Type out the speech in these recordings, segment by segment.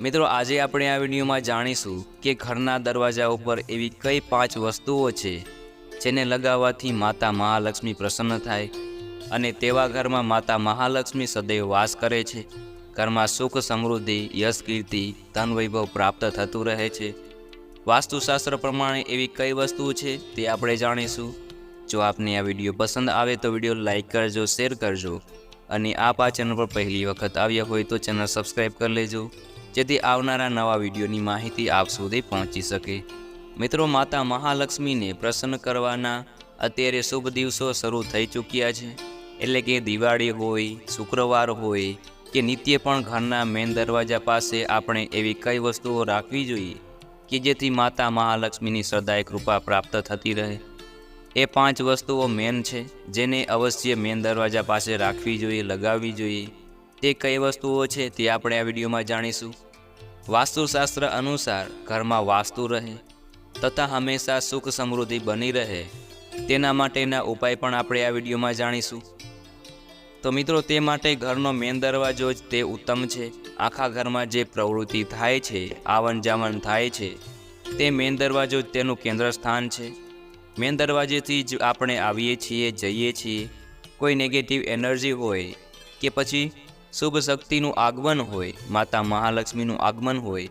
મિત્રો, આજે આપણે આ વિડીયોમાં જાણીશું કે ઘરના દરવાજા ઉપર એવી કઈ પાંચ વસ્તુઓ છે જેને લગાવવાથી માતા મહાલક્ષ્મી પ્રસન્ન થાય અને તેવા ઘરમાં માતા મહાલક્ષ્મી સદૈવ વાસ કરે છે. ઘરમાં સુખ સમૃદ્ધિ, યશ કીર્તિ, ધન વૈભવ પ્રાપ્ત થતું રહે છે. વાસ્તુશાસ્ત્ર પ્રમાણે એવી કઈ વસ્તુ છે તે આપણે જાણીશું? જો આપને આ વીડિયો પસંદ આવે તો વીડિયો લાઇક કરજો, શેર કરજો અને આપ આ ચેનલ પર પહેલી વખત આવ્યા હોય તો ચેનલ સબસ્ક્રાઈબ કરી લેજો. જેથી આવનારા નવા વિડીયોની માહિતી આપ સુધી પહોંચી શકે. મિત્રો, માતા મહાલક્ષ્મીને પ્રસન્ન કરવાના અત્યારે શુભ દિવસો શરૂ થઈ ચૂક્યા છે. એટલે કે દિવાળી હોય, શુક્રવાર હોય કે નિત્ય પણ ઘરના મેન દરવાજા પાસે આપણે એવી કઈ વસ્તુઓ રાખવી જોઈએ કે જેથી માતા મહાલક્ષ્મીની શ્રદ્ધાએ કૃપા પ્રાપ્ત થતી રહે. એ પાંચ વસ્તુઓ મેન છે, જેને અવશ્ય મેન દરવાજા પાસે રાખવી જોઈએ, લગાવવી જોઈએ. તે કઈ વસ્તુઓ છે તે આપણે આ વિડીયોમાં જાણીશું. વાસ્તુશાસ્ત્ર અનુસાર ઘરમાં વાસ્તુ રહે, તથા હંમેશા સુખ સમૃદ્ધિ બની રહે. તેના માટેના ઉપાય પણ આપણે આ વિડીયોમાં જાણીશું. તો મિત્રો, તે માટે ઘરનો મેન દરવાજો જ તે ઉત્તમ છે. આખા ઘરમાં જે પ્રવૃત્તિ થાય છે આવન જાવન થાય છે, તે મેન દરવાજો જ તેનું કેન્દ્ર સ્થાન છે. મેન દરવાજેથી જ આપણે આવીએ છીએ, જઈએ છીએ. કોઈ નેગેટિવ એનર્જી હોય કે પછી શુભ શક્તિનું આગમન હોય, માતા મહાલક્ષ્મીનું આગમન હોય,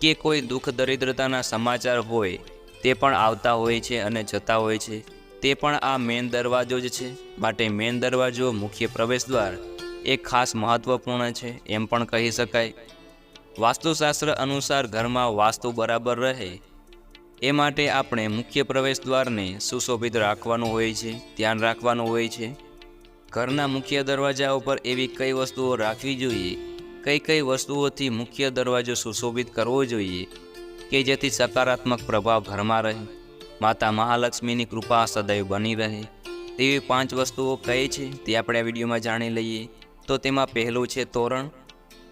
કે કોઈ દુઃખ દરિદ્રતાના સમાચાર હોય, તે પણ આવતા હોય છે અને જતા હોય છે. તે પણ આ મેન દરવાજો જ છે. માટે મેન દરવાજો મુખ્ય પ્રવેશ દ્વાર એ ખાસ મહત્વપૂર્ણ છે, એમ પણ કહી શકાય. વાસ્તુશાસ્ત્ર અનુસાર ઘરમાં વાસ્તુ બરાબર રહે. એ માટે આપણે મુખ્ય પ્રવેશ દ્વારને સુશોભિત રાખવાનું હોય છે, ધ્યાન રાખવાનું હોય છે. ઘરના મુખ્ય દરવાજા ઉપર એવી કઈ વસ્તુઓ રાખવી જોઈએ? કઈ કઈ વસ્તુઓથી મુખ્ય દરવાજો સુશોભિત કરવો જોઈએ કે જેથી સકારાત્મક પ્રભાવ ઘરમાં રહે? માતા મહાલક્ષ્મીની કૃપા સદૈવ બની રહે. તેવી પાંચ વસ્તુઓ કઈ છે તે આપણે આ વિડીયોમાં જાણી લઈએ. તો તેમાં પહેલું છે તોરણ.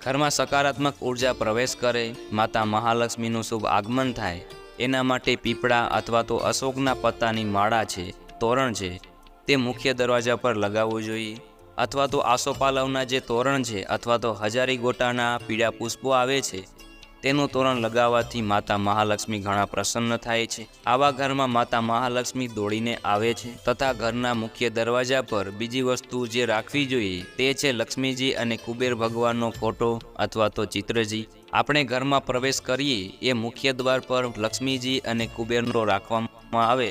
ઘરમાં સકારાત્મક ઊર્જા પ્રવેશ કરે, માતા મહાલક્ષ્મીનું શુભ આગમન થાય. એના માટે પીપળા અથવા તો અશોકના પત્તાની માળા છે, તોરણ છે. તે મુખ્ય દરવાજા પર લગાવવું જોઈએ. અથવા તો આસોપાલવના જે તોરણ છે અથવા તો હજારી ગોટાના પીળા પુષ્પો આવે છે, તેનું તોરણ લગાવવાથી માતા મહાલક્ષ્મી ઘણા પ્રસન્ન થાય છે. આવા ઘરમાં માતા મહાલક્ષ્મી દોડીને આવે છે તથા ઘરના મુખ્ય દરવાજા પર બીજી વસ્તુ જે રાખવી જોઈએ તે છે લક્ષ્મીજી અને કુબેર ભગવાનનો ફોટો અથવા તો ચિત્રજી. આપણે ઘરમાં પ્રવેશ કરીએ એ મુખ્ય દ્વાર પર લક્ષ્મીજી અને કુબેરનો રાખવામાં આવે.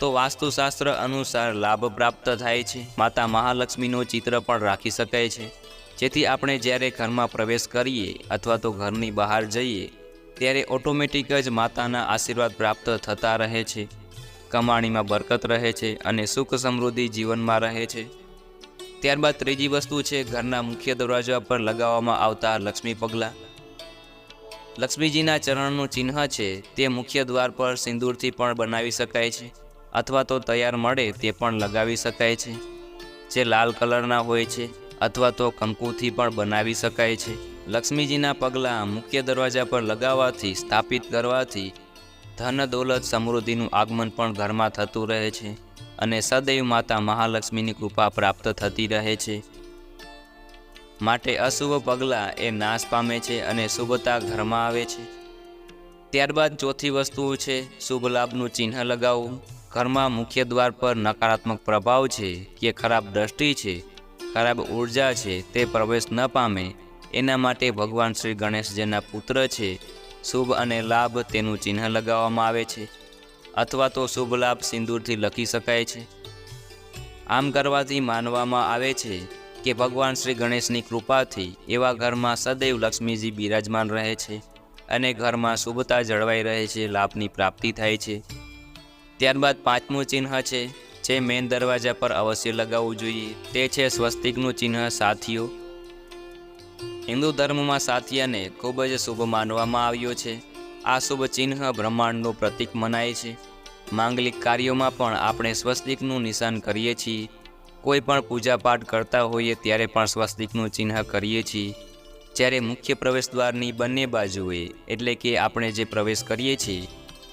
તો વાસ્તુશાસ્ત્ર અનુસાર લાભ પ્રાપ્ત થાય છે. માતા મહાલક્ષ્મીનું ચિત્ર પણ રાખી શકાય છે. જેથી આપણે જ્યારે ઘરમાં પ્રવેશ કરીએ અથવા તો ઘરની બહાર જઈએ, ત્યારે ઓટોમેટિક જ માતાના આશીર્વાદ પ્રાપ્ત થતા રહે છે. કમાણીમાં બરકત રહે છે અને સુખ સમૃદ્ધિ જીવનમાં રહે છે. ત્યારબાદ ત્રીજી વસ્તુ છે ઘરના મુખ્ય દરવાજા પર લગાવવામાં આવતા લક્ષ્મી પગલાં. લક્ષ્મીજીના ચરણનું ચિહ્ન છે તે મુખ્ય દ્વાર પર સિંદૂરથી પણ બનાવી શકાય છે. અથવા તો તૈયાર મળે તે પણ લગાવી શકાય છે. જે લાલ કલરના હોય છે અથવા તો કંકુથી પણ બનાવી શકાય છે. લક્ષ્મીજીના પગલાં મુખ્ય દરવાજા પર લગાવવાથી, સ્થાપિત કરવાથી ધન દોલત સમૃદ્ધિનું આગમન પણ ઘરમાં થતું રહે છે અને સદૈવ માતા મહાલક્ષ્મીની કૃપા પ્રાપ્ત થતી રહે છે. માટે અશુભ પગલાં એ નાશ પામે છે અને શુભતા ઘરમાં આવે છે. ત્યારબાદ ચોથી વસ્તુ છે, શુભ લાભનું ચિહ્ન લગાવવું. ઘરમાં મુખ્ય દ્વાર પર નકારાત્મક પ્રભાવ છે કે ખરાબ દ્રષ્ટિ છે, ખરાબ ઊર્જા છે, તે પ્રવેશ ન પામે. એના માટે ભગવાન શ્રી ગણેશ જેના પુત્ર છે. શુભ અને લાભ તેનું ચિહ્ન લગાવવામાં આવે છે. અથવા તો શુભ લાભ સિંદૂરથી લખી શકાય છે. આમ કરવાથી માનવામાં આવે છે કે ભગવાન શ્રી ગણેશની કૃપાથી એવા ઘરમાં સદૈવ લક્ષ્મીજી બિરાજમાન રહે છે અને ઘરમાં શુભતા જળવાઈ રહે છે, લાભની પ્રાપ્તિ થાય છે. ત્યારબાદ પાંચમું ચિહ્ન છે, જે મેન દરવાજા પર અવશ્ય લગાવવું જોઈએ. તે છે સ્વસ્તિકનું ચિહ્ન, સાથીઓ. હિન્દુ ધર્મમાં સાથિયાને ખૂબ જ શુભ માનવામાં આવ્યો છે. આ શુભ ચિહ્ન બ્રહ્માંડનું પ્રતીક મનાય છે. માંગલિક કાર્યોમાં પણ આપણે સ્વસ્તિકનું નિશાન કરીએ છીએ. કોઈ પણ પૂજાપાઠ કરતા હોઈએ ત્યારે પણ સ્વસ્તિકનું ચિહ્ન કરીએ છીએ. જ્યારે મુખ્ય પ્રવેશદ્વારની બંને બાજુએ, એટલે કે આપણે જે પ્રવેશ કરીએ છીએ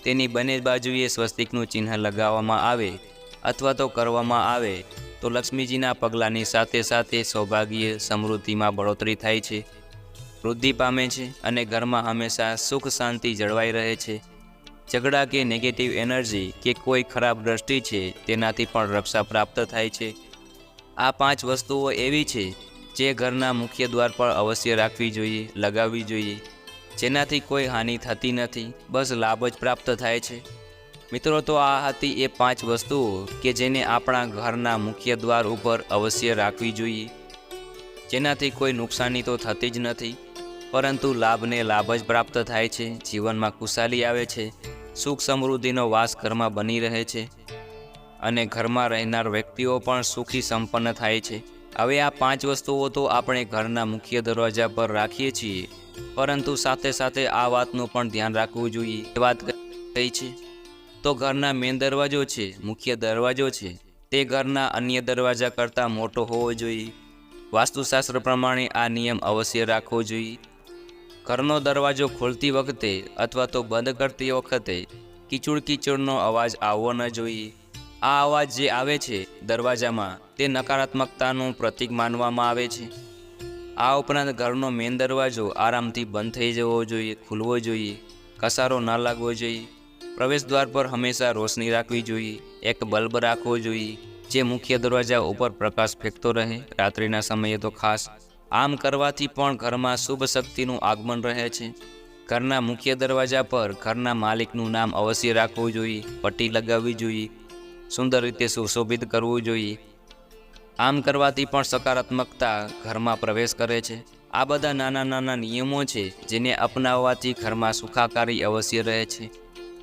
તેની બંને બાજુએ સ્વસ્તિકનું ચિહ્ન લગાવવામાં આવે અથવા તો કરવામાં આવે, તો લક્ષ્મીજીના પગલાંની સાથે સાથે સૌભાગ્ય સમૃદ્ધિમાં બઢોતરી થાય છે. વૃદ્ધિ પામે છે અને ઘરમાં હંમેશા સુખ શાંતિ જળવાઈ રહે છે. ઝઘડા કે નેગેટિવ એનર્જી કે કોઈ ખરાબ દ્રષ્ટિ છે, તેનાથી પણ રક્ષા પ્રાપ્ત થાય છે. આ પાંચ વસ્તુઓ એવી છે જે ઘરના મુખ્ય દ્વાર પર અવશ્ય રાખવી જોઈએ, લગાવવી જોઈએ. જેનાથી કોઈ હાનિ થતી નથી, બસ લાભ જ પ્રાપ્ત થાય છે. મિત્રો, તો આ હતી એ પાંચ વસ્તુઓ કે જેને આપણા ઘરના મુખ્ય દ્વાર ઉપર અવશ્ય રાખવી જોઈએ. જેનાથી કોઈ નુકસાની તો થતી જ નથી, પરંતુ લાભને લાભ જ પ્રાપ્ત થાય છે, જીવનમાં ખુશાલી આવે છે, સુખ સમૃદ્ધિનો વાસ ઘરમાં બની રહે છે, અને ઘરમાં રહેનાર વ્યક્તિઓ પણ સુખી સંપન્ન થાય છે. હવે આ પાંચ વસ્તુઓ તો આપણે ઘરના મુખ્ય દરવાજા પર રાખીએ છીએ. પરંતુ સાથે સાથે આ વાતનું પણ ધ્યાન રાખવું જોઈએ. એ વાત કહી છે? તો ઘરના મેન દરવાજો છે, મુખ્ય દરવાજો છે. તે ઘરના અન્ય દરવાજા કરતાં મોટો હોવો જોઈએ. વાસ્તુશાસ્ત્ર પ્રમાણે આ નિયમ અવશ્ય રાખવો જોઈએ. ઘરનો દરવાજો ખોલતી વખતે અથવા તો બંધ કરતી વખતે કિચુડ કિચુડનો અવાજ આવવો ન જોઈએ. આ અવાજ જે આવે છે દરવાજામાં તે નકારાત્મકતાનું પ્રતીક માનવામાં આવે છે. આ ઉપરાંત ઘરનો મેન દરવાજો આરામથી બંધ થઈ જવો જોઈએ, ખુલવો જોઈએ, કસારો ન લાગવો જોઈએ. પ્રવેશ દ્વાર પર હંમેશા રોશની રાખવી જોઈએ, એક બલ્બ રાખવો જોઈએ, જે મુખ્ય દરવાજા ઉપર પ્રકાશ ફેંકતો રહે. રાત્રિના સમયે તો ખાસ આમ કરવાથી પણ ઘરમાં શુભ શક્તિનું આગમન રહે છે. ઘરના મુખ્ય દરવાજા પર ઘરના માલિકનું નામ અવશ્ય રાખવું જોઈએ, પટ્ટી લગાવવી જોઈએ, સુંદર રીતે સુશોભિત કરવું જોઈએ. આમ કરવાથી પણ સકારાત્મકતા ઘરમાં પ્રવેશ કરે છે. આ બધા નાના નાના નિયમો છે જેને અપનાવવાથી ઘરમાં સુખાકારી અવશ્ય રહે છે.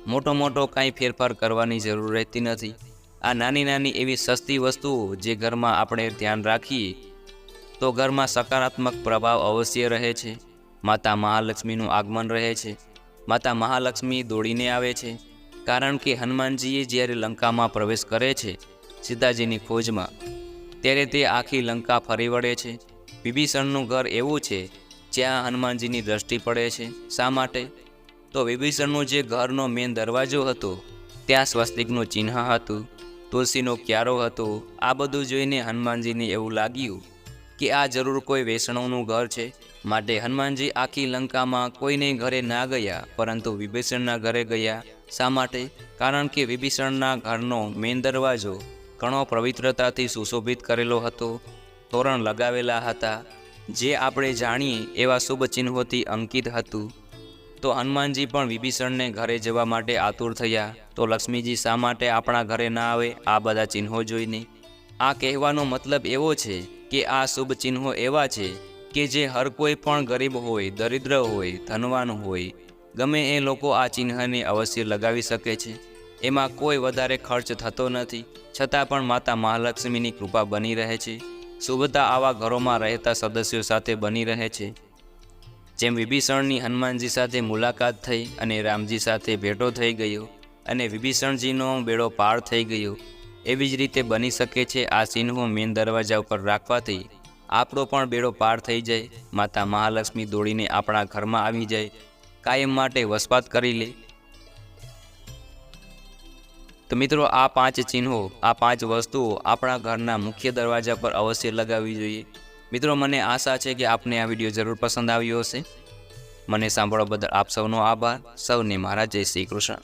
મોટો મોટો કાંઈ ફેરફાર કરવાની જરૂર રહેતી નથી. આ નાની નાની એવી સસ્તી વસ્તુઓ જે ઘરમાં આપણે ધ્યાન રાખીએ, તો ઘરમાં સકારાત્મક પ્રભાવ અવશ્ય રહે છે. માતા મહાલક્ષ્મીનું આગમન રહે છે. માતા મહાલક્ષ્મી દોડીને આવે છે. કારણ કે હનુમાનજીએ જ્યારે લંકામાં પ્રવેશ કરે છે, સીતાજીની ખોજમાં ત્યારે તે આખી લંકા ફરી વળે છે. વિભીષણનું ઘર એવું છે, જ્યાં હનુમાનજીની દ્રષ્ટિ પડે છે. શા માટે? તો વિભીષણનું જે ઘરનો મેન દરવાજો હતો, ત્યાં સ્વસ્તિકનું ચિહ્ન હતું, તુલસીનો ક્યારો હતો. આ બધું જોઈને હનુમાનજીને એવું લાગ્યું કે આ જરૂર કોઈ વૈષ્ણવનું ઘર છે. માટે હનુમાનજી આખી લંકામાં કોઈને ઘરે ના ગયા, પરંતુ વિભીષણના ઘરે ગયા. શા માટે? કારણ કે વિભીષણના ઘરનો મેન દરવાજો ઘણો પવિત્રતાથી સુશોભિત કરેલો હતો. તોરણ લગાવેલા હતા. જે આપણે જાણીએ એવા શુભ ચિહ્નોથી અંકિત હતું. તો હનુમાનજી પણ વિભીષણને ઘરે જવા માટે આતુર થયા. તો લક્ષ્મીજી શા માટે આપણા ઘરે ના આવે? આ બધા ચિહ્નો જોઈને. આ કહેવાનો મતલબ એવો છે કે આ શુભ ચિહ્નો એવા છે કે જે હર કોઈ પણ ગરીબ હોય, દરિદ્ર હોય, ધનવાન હોય, ગમે એ લોકો આ ચિહ્નને અવશ્ય લગાવી શકે છે. એમાં કોઈ વધારે ખર્ચ થતો નથી. છતાં પણ માતા મહાલક્ષ્મીની કૃપા બની રહે છે. શુભતા આવા ઘરોમાં રહેતા સદસ્યો સાથે બની રહે છે. જેમ વિભીષણની હનુમાનજી સાથે મુલાકાત થઈ અને રામજી સાથે ભેટો થઈ ગયો અને વિભીષણજીનો બેડો પાર થઈ ગયો, એવી જ રીતે બની શકે છે આ ચિહ્નો મેન દરવાજા ઉપર રાખવાથી આપણો પણ બેડો પાર થઈ જાય, માતા મહાલક્ષ્મી દોડીને આપણા ઘરમાં આવી જાય, કાયમ માટે વસવાટ કરી લે તો મિત્રો, આ પાંચ ચિહ્નો, આ પાંચ વસ્તુઓ આપણા ઘરના મુખ્ય દરવાજા પર અવશ્ય લગાવવી જોઈએ. મિત્રો, મને આશા છે કે આપને આ વીડિયો જરૂર પસંદ આવ્યો હશે. મને સાંભળવા બદલ આપ સૌનો આભાર. સૌને મારા જય શ્રી કૃષ્ણ.